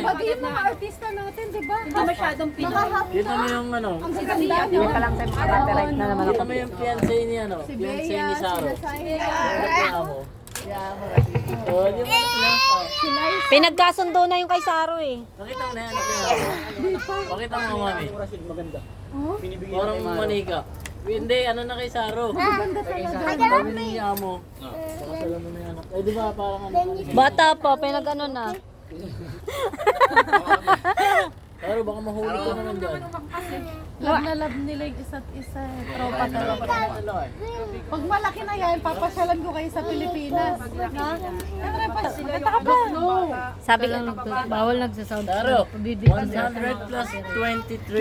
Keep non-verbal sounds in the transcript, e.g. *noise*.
Ako yung mga artista natin, di ba? Hindi masyadong Kita mo yung ano, Ang ganda niya. pa lang sa copyright na naman kita mo yung fiancé ni ano, Si fiancé Bea, ni Saro. sila Saya, Kaya mo. Oh, di ba? Oh. si Liza. Pinagkasundo na yung kay Saro eh. Nakita mo na yan. Pakita mo, mami. Oh, Parang manika. Hindi, ano na kay Saro? ganda talaga. Sabi ni Amo. Pakasalan mo na yan. Eh, di ba parang ano? Bata pa, pinag ano na. Saro, *laughs* baka mahuli ka naman dyan. Love na love nila yung isa't isa. Tropa talaga. Eh? Pag malaki na yan, papasyalan ko kayo sa Pilipinas. Ha? Siyempre, pa, kanta ka pa. Sabi ko, bawal nagsasound. Saro, 100 plus 23.